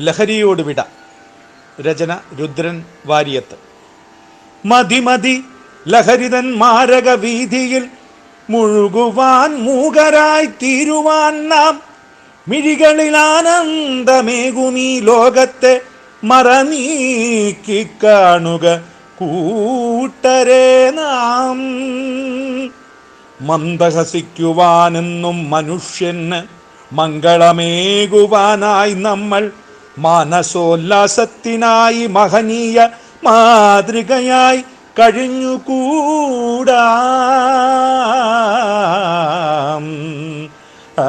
ലഹരിയോട് വിട. രചന രുദ്രൻ വാര്യത്ത്. മതി മതി ലഹരിതൻ മാരക വീതിയിൽ മുഴുകുവാൻ മൂകരായി തീരുവാൻ നാം മിഴികളിൽ ആനന്ദമേകുമീ ലോകത്തെ മറനീക്കി കാണുക കൂട്ടരേ നാം. മന്ദഹസിക്കുവാനെന്നും മനുഷ്യന് മംഗളമേകുവാനായി നമ്മൾ മനസോല്ലാസത്തിനായി മഹനീയ മാതൃകയായി കഴിഞ്ഞുകൂടാ. ആ